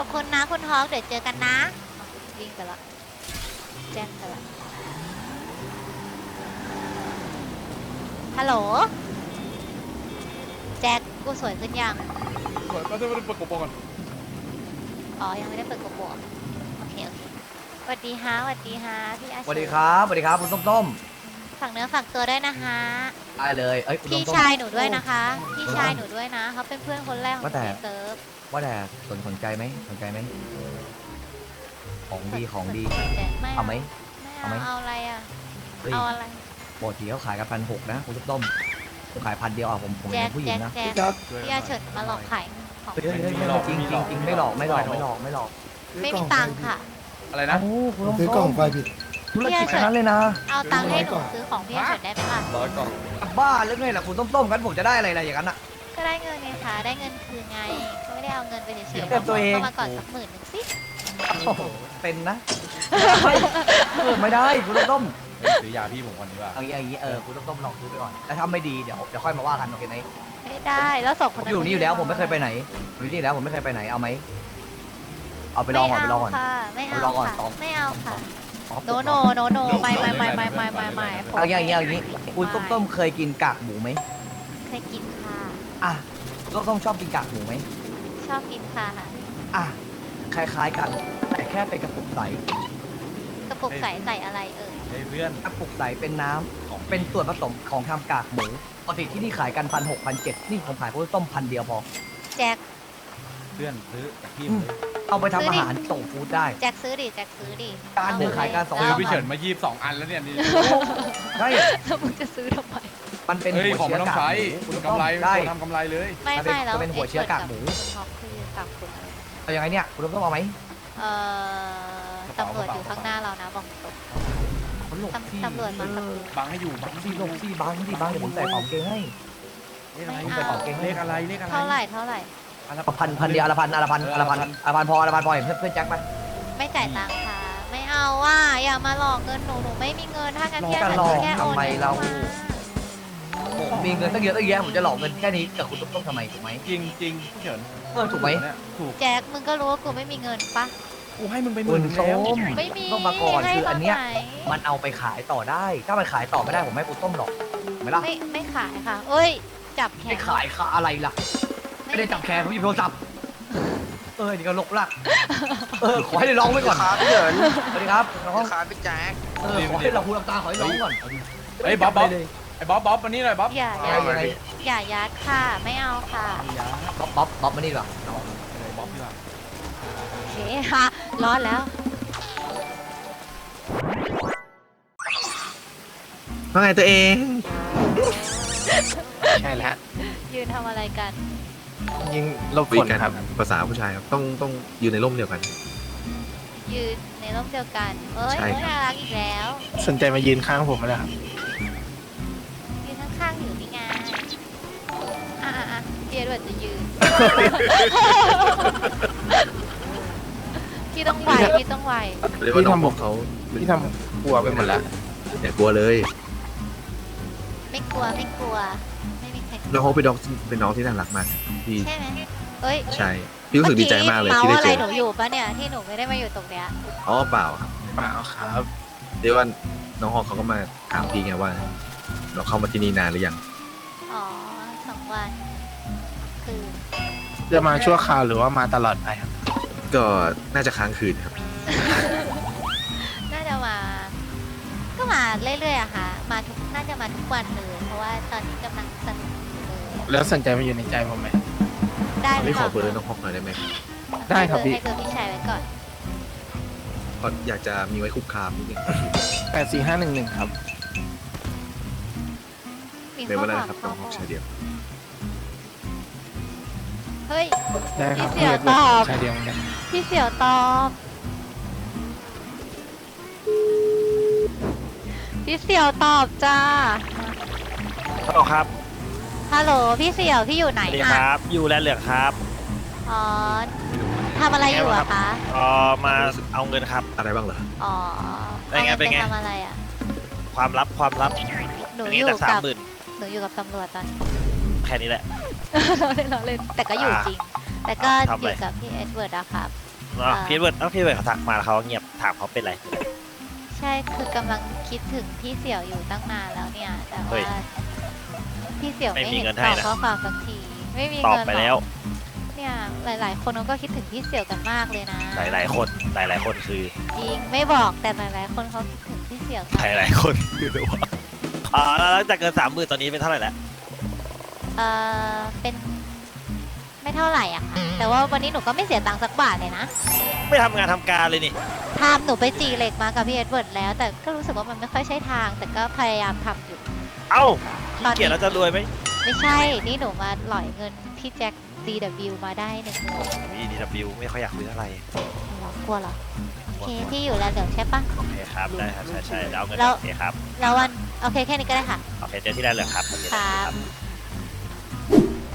อบคุณนะคุณฮอกเดี๋ยวเจอกันนะวิ่งไปละแจ้งไปละฮัลโหลแจ็คกูสวยขึ้นยังเปิดก็จะไม่ได้เปิดกระโปรงก่อนอ๋อยังไม่ได้เปิดกระโปรงโอเคโอเคสวัสดีฮะสวัสดีฮะพี่อาสวัสดีครับสวัสดีครับคุณส้มส้ม ฝากเนื้อฝากตัวด้วยนะฮะๆได้เลยเอ้ยคุณพี่ส้ม ชายหนูด้วยนะคะ พี่ชายหนูด้วยนะเขาเป็นเพื่อนคนแรกของว่าแต่ในเซิร์ฟๆว่าแต่สนสนใจไหมสนใจไหมของดีของดีสนใจไม่เอาไหมไม่เอาไหมเอาเอาอะไรอะเฮ้ยเอาอะไรปกติเขาขายกันพันหกนะคุณส้มส้มผมขายพันเดียวอะผมผมแจ็เป็คนผู้หญิแจ็งคนะแจ็คครับพี่อาเฉิดมาหลอกขายของเฮ้ยเฮ้ยเฮ้ยเฮ้ยจริงจริงจริงไม่หลอกไม่หลอกไม่หลอกไม่หลอกไม่มีตังค์ค่ะ อะไรนะ โอ้คุณส้มซื้อกล่ส้องมไฟผิด ธุรกิจทั้งนั้นเลยนะ เอาตังค์ให้หนูร้อยกว่าซื้อของพี่อาเฉิดได้ไหมล่ะ ร้อยกล่องบ้าหรือไงล่ะคุณส้มส้มกันผมจะได้อะไรล่ะอย่างนั้นอะ ก็ได้เงินไงคะได้เงินคืนไงก็ไม่ได้เอาเงินไปเฉยๆเก็บตัวเอง ก็มาก่อนสักหมื่นหนึ่งสิโอ้โหเป็นนะเออไม่ได้คุณส้มส้มซื้อยาพี่ผมคนนี้ว่าเอางี้เอางี้เออคุณส้มส้มลองซื้อไปก่อนแล้วถ้าไม่ดีเดี๋ยวเดี๋ยวค่อยมาว่ากันโอเคไหมไม่ได้แล้วสองคผมนอยู่นี่อยู่แล้วผมไม่เคยไปไหนอยู่นี่อยู่แล้วผมไม่เคยไปไหนเอาไหมเอาไปลองก่อนไปลองก่อน ค่ะไม่ไปเอาลองก่อนค่ะสอง ไม่เอาค่ะอ๋อ โนโนโนโนไม่ไม่ไม่ไม่ไม่ไม่ไม่ผมเอาอย่างเงี้ยเอาอย่างงี้คุณส้มส้มเคยกินกากหมูไหมเคยกินค่ะ อะส้มส้มชอบกินกากหมูไหมชอบกินค่ะอะคล้ายๆกันแต่แค่เป็นกระปุกใสกระปุกใส่ใส่อะไรเอ่ยเฮ้ยเพื่อนกระปุกใสเป็นน้ำของเป็นส่วนผสมของทำกากหมูปกติที่นี่ขายกันพันหกพันเจ็ดนี่ผมขายคุณส้มพันเดียวพอแจ็คเพื่อนซื้อจากพี่ผมเลย เอาไปทำอาหารส่งฟู้ดได้ แจ็คซื้อดิแจ็คซื้อดิการหนึ่งขายการสองซื้อเาพี่เฉินมายีบสองอันแล้วเนี่ยนี่ ใช่แล้วมึงจะซื้อทำไมมันเป็นเฮ้ยหัวของมัเชื้นอต้องกากใช้หมูคุณคุณส้มกำไรได้คนทำกำไรเลย ไม่มันเป็นไม่แล้วมันเป็นหัวเชื้อกากหมู คุณท็อปคือกับคุณอะไรเอายังไงเนี่ยคุณส้มเอาไหมเอ่อตำรวจอยู่ข้างหน้าเรานะบอกตรงเขาหลบที่ตำรวจมาครับเออบังให้อยู่บังที่หลบที่บังที่บังเดี๋ยวผมใส่ของเกงให้เลขอะไรไม่เอาเลขอะไรเลขอะไร เท่าไหร่เท่าไหร่อันละเอา พันพันเดียวอนละพันอนละพันอนละพันอนละพันพออนละพันพอเห็นเพื่อนเพื่อนแจ็คไปไม่จ่ายตังค์ค่ะ ไม่เอาว่าอย่ามาหลอกเงินหนูหนูไม่มีเงินถ้างั้นหลอกแค่กันหลอกแค่โอนทำไมเงินเราเข้ามาผมมีเงินตั้งเยอะตั้งแยะผมจะหลอกเงินแค่นี้กับคุณต้มทำไมถูกไหมจริงจริงพี่เฉินเออถูกไหมเนี่ยถูกแจ็คมึงก็รู้ว่ากูไม่มีเงินปะกูให้มึงไปหคุมื่นณหนึ่งส้แล้วมไม่มีต้องมาก่อนให้คืออันเนี้ยตไหมันเอาไปขายต่อได้ ถ้ามันขายต่อไม่ได้ผมไม่ให้คุณต้มหรอกถูกไหมล่ะไม่ไม่ขายค่ะ เอ้ย จับแขไม่นขายค่าอะไรล่ะ ไม่ได้จับแขนผมหยิบโทรศัพท์ เออนี่ก็ลกลัก เออขอให้ได้ร้องไว้ก่อนครับพี่เฉินสวัสดีครับน้องครับพี่แจ๊คเออขอให้เราพูดตาขอให้ร้องก่อนเฮ้ยบ๊อบบ๊อบเลยไอ้บ๊อบบ๊อบมานี่หน่อยบ๊อบอย่าอยัย่างไงอย่ายัดค่ะไม่เอาค่ะยาบ๊อบบ๊อบบ๊อบมานี่ดีกว่าน้องอะไรบ๊อบดีกว่าโอเคค่ะร้อนแล้วว่าไงตัวเอง ใช่แล้วยืนทำอะไรกัน ยิงลบฝนครับ ภาษาผู้ชายครับต้องต้องยืนในร่มเดียวกัน ยืนในร่มเดียวกันเอ้ยใช่เอ้ยครับ น่ารักอีกแล้วสนใจมายืนข้างผมไหมล่ะครับยืนข้างๆอยู่นี่ไงอะอะอะเพียด้วยจะยืน พี่ต้องไหวพี่ต้องไหวเรียกว่าน้องพี่ทำผมเขาพี่ทำกลัวไปหมดแล้วอย่ากลัวเลย ไม่กลัวไม่กลัว ไม่มีใครกลัวน้องเขาเป็นน้องเป็นน้องที่น่ารักมากพี่ใช่ไหมเอ้ยใช่พี่รู้สึกดีใจมากเลยเมื่อที่ได้เมาเจอะไรอหนูอยู่ปะเนี่ยที่หนูไม่ได้มาอยู่ตรงเนี้ยอ๋อเปล่าครับเปล่าครับเรียกว่าน้องฮอกเขาก็มาถามพี่ไงว่า เราเข้ามาที่นี่นานหรือยังอ๋อสองวัน คือจะมาชั่วคราวหรือว่ามาตลอดไปครับก็น่าจะค้างคืนครับ น่าจะมา ก็มาเรื่อยๆอะค่ะ มาทุกน่าจะมาทุกวันเลยเพราะว่าตอนนี้กำลังสนุกอยู่เลย แล้วสนใจมาอยู่ในใจผมไหม ได้หรืไม่อขเปอล่าเบอร์น้องฮอกหน่อยได้ไหมได้ครับพี่ ให้เบอร์พี่ชายไว้ก่อนเพราะอยากจะมีไว้คุกคามนิดนึง แปดสี่ห้าหนึ่งหนึ่งครับ มีในข้อวันนั้นความนะครับน้องฮอกชายเดียว เฮ้ย ได้ครับพี่เสี่ยวรีกตอบ ชายเดียวเหมือนกันพี่เสี่ยวตอบ พี่เสี่ยวตอบจ้า ฮัลโหลครับ ฮัลโหลพี่เสี่ยวพี่อยู่ไหนสวัสดีอะครับ อยู่แลนด์เหลืองครับอ๋อทำอะไรอยู่อะคะเออมาเอาเงินครับ อะไรบ้างเหรอ อ๋อเป็นไงอาเป็นไง ทำอะไรอะความลับความลับหนูอันอนี้ยู่แต่สามกับหมื่นหนูอยู่กับตำรวจตอนนี้ แค่นี้แหละ เราเล่นเราเล่นแต่ก็อยู่อ่าจริง แต่ก็อ่าทำออะไร ยู่กับพี่เอ็ดเวิร์ดอะครับอะพี่เบิร์ดเอ้าพี่เบิร์ดเขาทักมาแล้วเขาเงียบถามเขาเป็นไร ใช่คือกำลังคิดถึงพี่เสี่ยวอยู่ตั้งนานแล้วเนี่ย แต่เฮ้ว่าย พี่เสี่ยวไม่ไม่มีเห็นเงินตให้อบนะ ข้อความสักที ไม่มีตอบเงินไปหรแล้ว เนี่ยหลาย ๆ คนเขาก็คิดถึงพี่เสี่ยวกันมากเลยนะหลายๆคนหลายๆคนคือจริงไม่บอกแต่หลาย ๆ คนเขาคิดถึงพี่เสี่ยวหกันลายๆคนคือว่าอ่าแล้วจากเกินสามหมื่นตอนนี้เป็นเท่าไหร่แล้วเออเป็นไม่เท่าไหร่อะค่ะแต่ว่าวันนี้หนูก็ไม่เสียตังค์สักบาทเลยนะไม่ทำงานทำการเลยนี่ทำหนูไปจีเหล็กมากับพี่เอ็ดเวิร์ดแล้ว แต่ก็รู้สึกว่ามันไม่ค่อยใช่ทาง แต่ก็พยายามทำอยู่ เอ้าตอนนี้ขี้เกียจแล้วจะรวยไหมไม่ใช่ นี่หนูมาหล่อยเงินพี่แจ็ค DW มาได้หนึ่งหมื่นมีดีดับบิวไม่ค่อยอยากคุยเท่าไหร่หรอกลัวเหรอ โอเค พี่อยู่แล้วเดี๋ยวใช่ปะ โอเคครับได้ครับใช่ใช่เดี๋ยวเอาเงินแล้ว โอเคครับแล้ววัน โอเคแค่นี้ก็ได้ค่ะ โอเคเจอที่ได้เลยครับโอเคครับ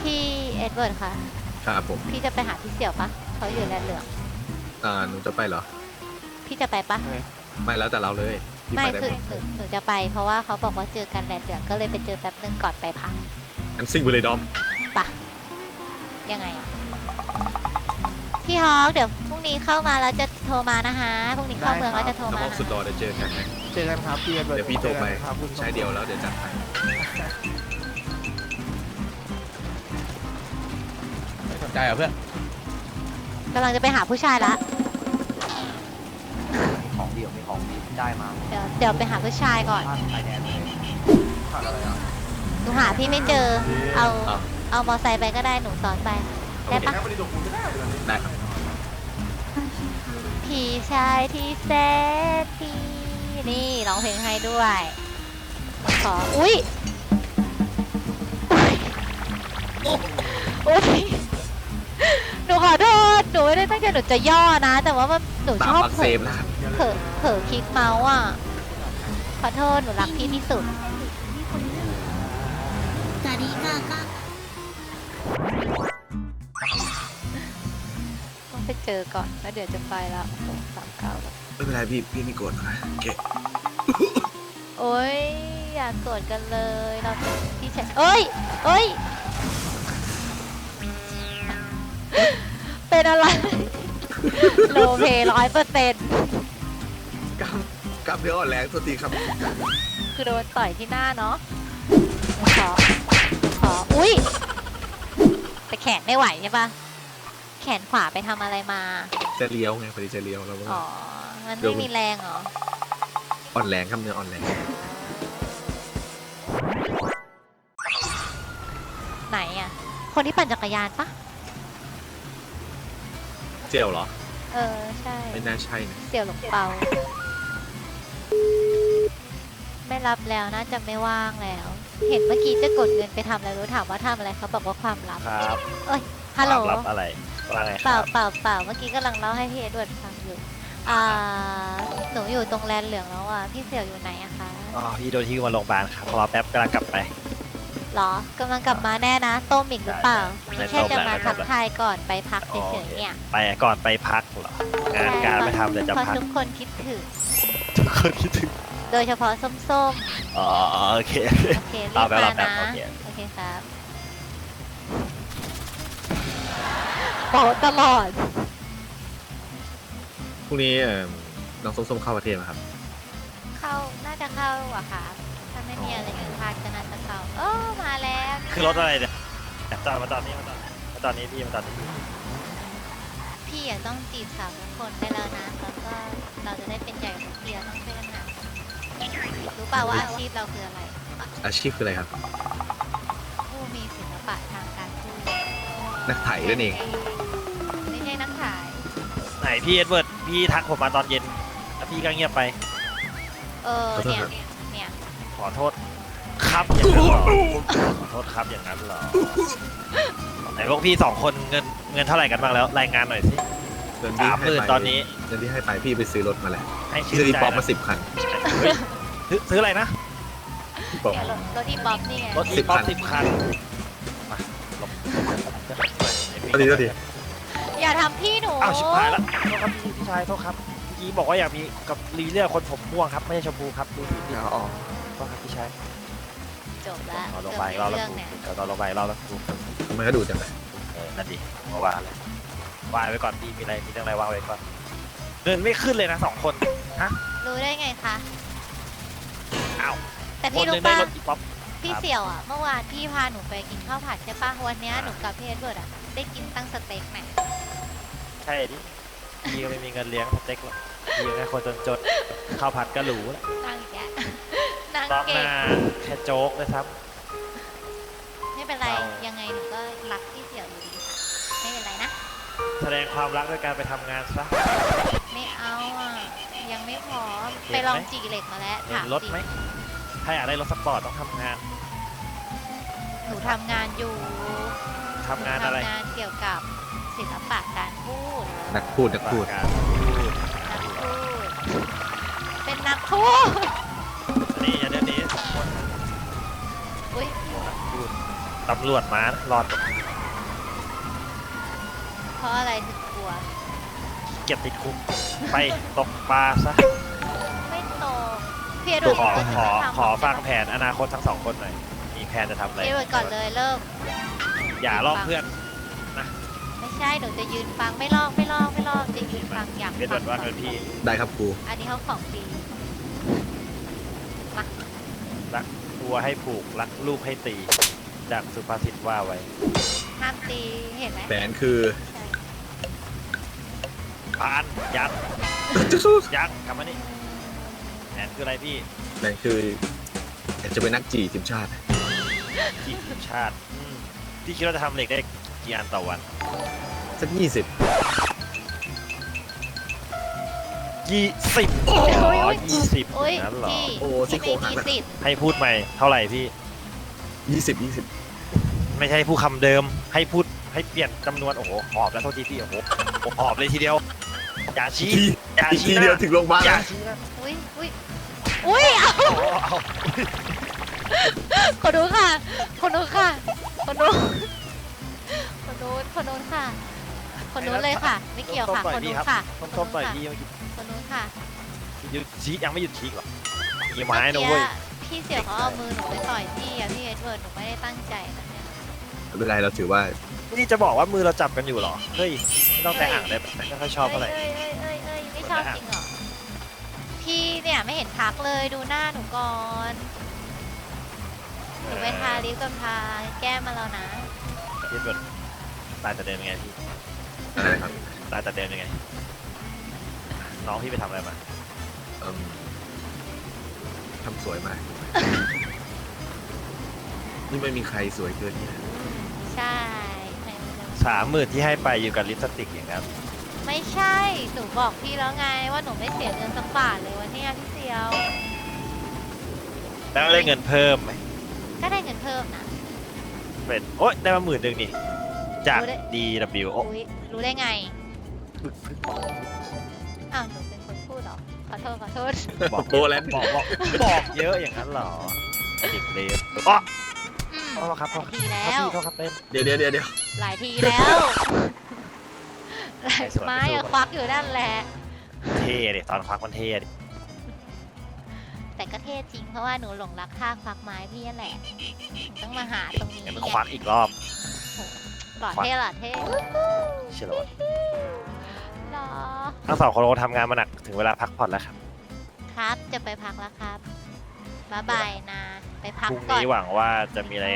พี่เอ็ดเวิร์ดคะครับผมพี่จะไปหาพี่เสี่ยวปะเขาอยู่แลนด์เหลืองอ่าหนูจะไปเหรอพี่จะไปปะไม่แล้วแต่เราเลย พี่ไม่ไปได้คือไหมหนูหนูจะไปเพราะว่าเขาบอกว่าเจอกันแลนด์เหลืองก็เลยไปเจอแป๊บนึงก่อนไปพักอันซิ่งไปเลยดอม ปะยังไงอะพี่ฮอกเดี๋ยวพรุ่งนี้เข้ามาแล้วจะโทรมานะคะพรุ่งนี้เข้าเมืองแล้วจะโทรน้องมาออกนะสุดดอเดี๋ยวเจอกันนะเจอกันครับพี่เอ็ดวิร์ดเดี๋ยวพี่โทรไปเจอกันครับคุณใช้เดียวแล้วเดี๋ยวจัดไปไม่สนใจเหรอเพื่อนกำลังจะไปหาผู้ชายละ มีของดีมีของดีได้มาเดี๋ยวเดี๋ยวไปหาผู้ชายก่อนพลาดชายแดนเลยขาดอะไรอะหนูหาพี่ไม่เจอ เอาเอามอไซค์ไปก็ได้หนูซ้อนไป ได้ปะได้ครับพี่ชายที่แสนดีนี่ร้องเพลงให้ด้วยขอ อุ้ยอุ้ยหนูขอโทษ หนูไม่ได้ตั้งใจหนูจะย่อนะ แต่ว่ามันหนูตาชมอบอักเผเสลบอนะครับ เผลอเผลอคลิกเมาส์อะ ขอโทษหนูรักพี่ที่สุด สวัสดีค่ะก็ต้องไปเจอก่อนแล้วเดี๋ยวจะไปแล้วสามเก้าไม่เป็นไรพี่พี่ไม่โกรธนะโอเคโอ้ยอย่าโกรธกันเลยเราพี่ชายโอ้ยโอ้ย เป็นอะไร โลเพร้อยเปอร์เซ็นต์ ล้ามเนื้ออ่อนแรงตัวทีครับคือโดนต่อยที่หน้าเนาะขอขออุ้ยแต่แขนไม่ไหวใช่ปะแขนขวาไปทำอะไรมา จะเลี้ยวไงพอดีจะเลี้ยวแล้วก็อ๋อ มันเดี๋ยไม่วมีแรงเหรอ อ่อนแรงกล้ามเนื้ออ่อนแรงไหนอะ คนที่ปั่นจักรยานปะเจลเหรอ เออ ใช่ ไม่น่าใช่นะ เสี่ยวหลงเปาไม่ รับแล้วน่าจะไม่ว่างแล้ว เห็นเมื่อกี้จะกดเงินไปทำอะไรรู้ถามว่าทำอะไรเขาบอกว่าความลับครับฮัลโหลความลับอะไรว่าไงคเปล่ารับเปล่าเปล่าเมื่อกี้กำลังเล่าให้พี่เอ็ดเวิร์ดฟังอยู่อ่าหนูอยู่ตรงแลนเหลืองแล้วอะพี่เสี่ยวอยู่ไหนอะคะอ๋อพี่โดนที่มาโรงพยาบาลครับรอแป๊บกำลังกลับไป หรอกำลังกลับมาแน่นะต้มอีกหรือเปล่าไม่แค่จะมาต้มแล้วทักไม่ต้มแล้วทายก่อนไปพักเฉยๆเนี่ย ไปก่อนไปพักเหรองานการไม่ทำเดี๋ยวจะเพราะพักทุกคนคิดถึงทุกคนคิดถึง โดยเฉพาะส้มอ๋อโอเค ๆ โอเครีเอาบไปมาเอาแป๊บนะโอเคโอเคครับโปะตลอด พรุ่งนี้เอ่อน้องส้มๆเข้าประเทศไหมครับ เข้า น่าจะเข้าอะค่ะ ถ้าไม่มีอะไรผิดพลาดก็น่าจะเข้าโอ้มาแล้วคือรถอะไรเนี่ยจอดมาตอนนี้มาตอนมาตอนนี้พี่มาตอนนี้พี่อะต้องจีบสาวทุกคนได้แล้วนะ แล้วก็เราจะได้เป็นใหญ่ทุกเดียวต้องช่วยกันหา รู้เปล่าว่าอาชีพเราคืออะไร อาชีพคืออะไรครับ ผู้มีศิลปะทางการพูดนักไถนั่นเอง ไม่ใช่นักขาย ไหนพี่เอ็ดเวิร์ดพี่ทักผมมาตอนเย็นแล้วพี่ก็เงียบไป เออขอโทษเนี่ยครับ เนี่ยขอโทษครับอย่างนั้นเหรอขอโทษครับอย่างนั้นเหรอไหนพวกพี่สองคนเงินเงินเท่าไหร่กันบ้างแล้วรายงานหน่อยสิเงินที่สามหให้มื่นไปตอนนี้เงินที่ให้ไปพี่ไปซื้อรถมาแล้วให้พี่ชื่นซื้อใจป๊อปนะมาสิบคันเฮ้ย ซื้อซื้ออะไรนะพี่ป๊อปเนี่ยรถรถอีบ๊อบนี่ไงรถอีสิบป๊อปคันสิบคันมาหลบตอนนี้ตอนนี้อย่าทำพี่หนูอ้าวชิบหายละโทษครับพี่พี่ชายโทษครับเมื่อกี้บอกว่าอยากมีกับรีเลือกคนผมม่วงครับไม่ใช่ชมพูครับดูสิเดี๋ยวอ๋อโทษครับพี่ชายจบแล้วเอาลเกืงอบไปไม่เราแล้วเรื่องเนี่ยเราลงไปเราแล้วดูมันก็ดูจังเลยเออนั่นดิเมื่อวานเลยวางไว้ก่อนพี่มีอะไรมีเรื่องอะไรวางไว้ก่อนเงินไม่ขึ้นเลยนะสองคนรู้ได้ไงคะ อ้าวแต่คพี่นหนึรู้งได้ป่ะรถอีป๊อป พี่ครับ เสี่ยวอะ เมื่อวานพี่พาหนูไปกินข้าวผัดใช่ป่ะวันเนี้ยอ่าหนูกับพี่เอ็ดเวิร์ดอะได้กินตั้งสเต็กแหมใช่ดิพี่ก็ไม่มีเงินเลี้ยงสเต็กหรอกพี่แค่คนจนๆข้าวผัดก็หรูแล้วนั่งอีกแล้วนั่งรอบหเก่งน้าแค่โจ๊กเลยครับ ไม่เป็นไร เรายังไงหนูก็รักพี่เสี่ยวอยู่ดีค่ะไม่เป็นไรนะ แสดงความรักด้วยการไปทำงานซะ ไม่เอาอะยังไม่พร้อมเห็นไหม ไปลองจีเหล็กมาแล้วเห็ถานมรถจริงไหม ถ้าอยากได้รถสปอร์ตต้องทำงาน หนูทำงานอยู่ทำงานอะไร หทำงานเกี่ยวกับศิลปะการพูดนักพูดนักพูด การพูดนักพูด เป็นนักพูดนี่อย่าเดินหนี้สองคนอุ้ยนักพูดตำรวจมารอดเพราะอะไรถึงกลัว เก็บติดคุก ไปตกปลาซะไม่โต พี่เอ็ดเวิร์ดขอก็ขอทำขอฟังแผนอนาคตทั้งสองคนหน่อย มีแผนจะทำอะไร พี่เอ็ดเวิร์ดก่อนเลยเริ่ม อย่าลอกเพื่อนไม่ใช่หนูจะยืนฟังไม่ลอกไม่ลอกไม่ลอกจะยืนฟังอยากเป็นฟัแบบว่าเป็นพี่ ได้ครับครูอันนี้เขาของดีรักตัวให้ผูกรักลูกให้ตีจากสุภาษิตว่าไว้ห้ามตีเห็นไหมแผนคือใช่ปานยันยันกลับมานี่ แผนคืออะไรพี่แผนคืออยากจะเป็นนักจีทีมชาติ ทีมชาติอืมพี่คิดว่าจะทำเหล็กได้กี่อันต่อวัน สักยี่สิบยี่สิบอ๋อยี่สิบโอ้ยนั้นเหรอ พี่โอ้พี่ซี่โครไม่งหักมีแล้วสิทธิ์ให้พูดใหม่เท่าไหร่พี่ ยี่สิบยี่สิบไม่ใช่พูดคำเดิม ให้พูดให้เปลี่ยนจำนวนโอ้โหหอบแล้วโทษทีพี่โอ้โหหอบเลยทีเดียว อย่าชี้ที อย่าอีกชี้ทีนะเดียวถึงโรงพยาบาลอย่าแล้วชี้นะอุ้ยอุ้ยอุ้ยเอาเอาเอาคนนู้นค่ะ คนนู้นค่ะ คนนู้นคนนู้นคนนู้นค่ะ คนนู้นเลยค่ะ ไม่เกี่ยวค่ะ คนนู้นค่ะต้มต้มต่อยพี่เมื่อกี้คนนู้นค่ะหยุดชี้ยังไม่หยุดชี้หรอกมีไม้นะเว้ยพี่เสี่ยวเขาเอามือหนูไปต่อยพี่อะพี่เอ็ดเวิร์ดหนูไม่ได้ตั้งใจนะเนี่ยไม่เป็นไรเราถือว่านี่จะบอกว่ามือเราจับกันอยู่เหรอเฮ้ยไม่ต้องแต่อ่างเลยไม่ค่อยชอบเท่าไหร่เอ้ยเอ้ยเอ้ยเอ้ยไม่ชอบจริงเหรอ พี่เนี่ยไม่เห็นทักเลยดูหน้าหนูก่อน หนูไปทาลิปกับทาแก้มมาแล้วนะ พี่เบิร์ดตายแต่เดินยังไงพี่อะไรนะครับตายแต่เดินยังไง น้องพี่ไปทำอะไรมา เอิ่มทำสวยมาก นี่ไม่มีใครสวยเกินนี่นะใช่ไม่สามหมื่นที่ให้ไปอยู่กับลิปสติกอย่างนั้น ไม่ใช่ หนูบอกพี่แล้วไง ว่าหนูไม่เสียเงินสักบาทเลยวันเนี้ยพี่เซียว แล้วได้เงินเพิ่มไหมก็ได้เงินเพิ่มนะ เป็นโอ๊ยได้มาหมื่นหนึ่งนี่จาก รู้ได้ DW โอ้อุ๊ยรู้ได้ไง อ้าวหนูเป็นคนพูดเหรอ ขอโทษขอโทษ บอกโบแลนด์บอกบอกบอกเยอะอย่างนั้นเหรอไอ้เด็กเลวอ๋ออืมโทษครับโทษทีคแล้รับวพี่โทษครับเต้นเดี๋ยวเดี๋ยวเดี๋ยวเดี๋ยวหลายทีแล้ว หลายไม่สวยไม้ไม่สวยอะควักอยู่นั่นแหละ เท่ดิตอนควักมันเท่ดิแต่ก็เท่จริงเพราะว่าหนูหลงรักท่าควักไม้พี่นั่นแหละหนูต้องมาหาตรงนี้งั้นไงควักอีกรอบ หล่อเท่หล่อเท่เชื่อแล้วว่าหล่อทั้งสองคนคงทำงานมาหนักถึงเวลาพักผ่อนแล้วครับครับจะไปพักแล้วครับบ๊ายบายนะ ไปพักพรุ่งก่อนนี้หวังว่าจะมีอะไร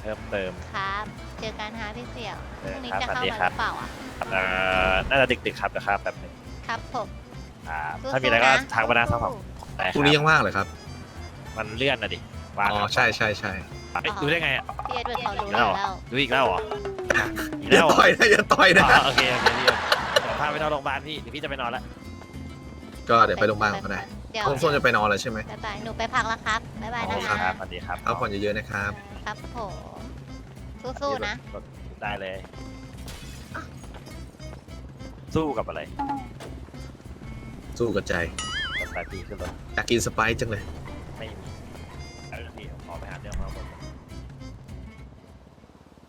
เพิ่มเติมครับเจอกันฮะพี่เสี่ยวพเออรุ่งนี้ครับจะสวัสเข้าดีมาคหรับรือเปล่าอะเอ่อน่าจะดึกๆครับนะครับแบบนึงครับผมอ่าสู้ๆถ้ามีอะไรก็นะทักมาได้ทั้งสองได้คพรุ่งรันี้บยังว่างเหรอครับ มันเลื่อนนะดิวางอ๋อใช่ใช่ใช่เอ้ยดูได้ไงอะพี่เอ็ดเวิร์ดเขารู้แล้แล้ววเหรอแล้วดูอีกแล้วเหรออีกอแล้ย่าวเหรอต่อยนะอย่าต่อยนะอ๋อโอเคโอเคพี่เดี๋ยวพาไปนอนโรงพยาบาลพี่เดี๋ยวพี่จะไปนอนแล้วก็เดี๋ยวไปโรงพยาบาลก็ได้เดี๋ยวส้มส้มจะไปนอนแล้วใช่ไหมบ๊ายบายหนูไปพักแล้วครับบ๊ายบายนะโอเคคะครับสวัสดีครับเอาผ่อนเยอะๆนะครับ ครับผม สู้ๆนะได้เลย สู้กับอะไรสู้กับใจ กับสายพี่ขึ้นรถอยากกินสไปซ์จังเลยโ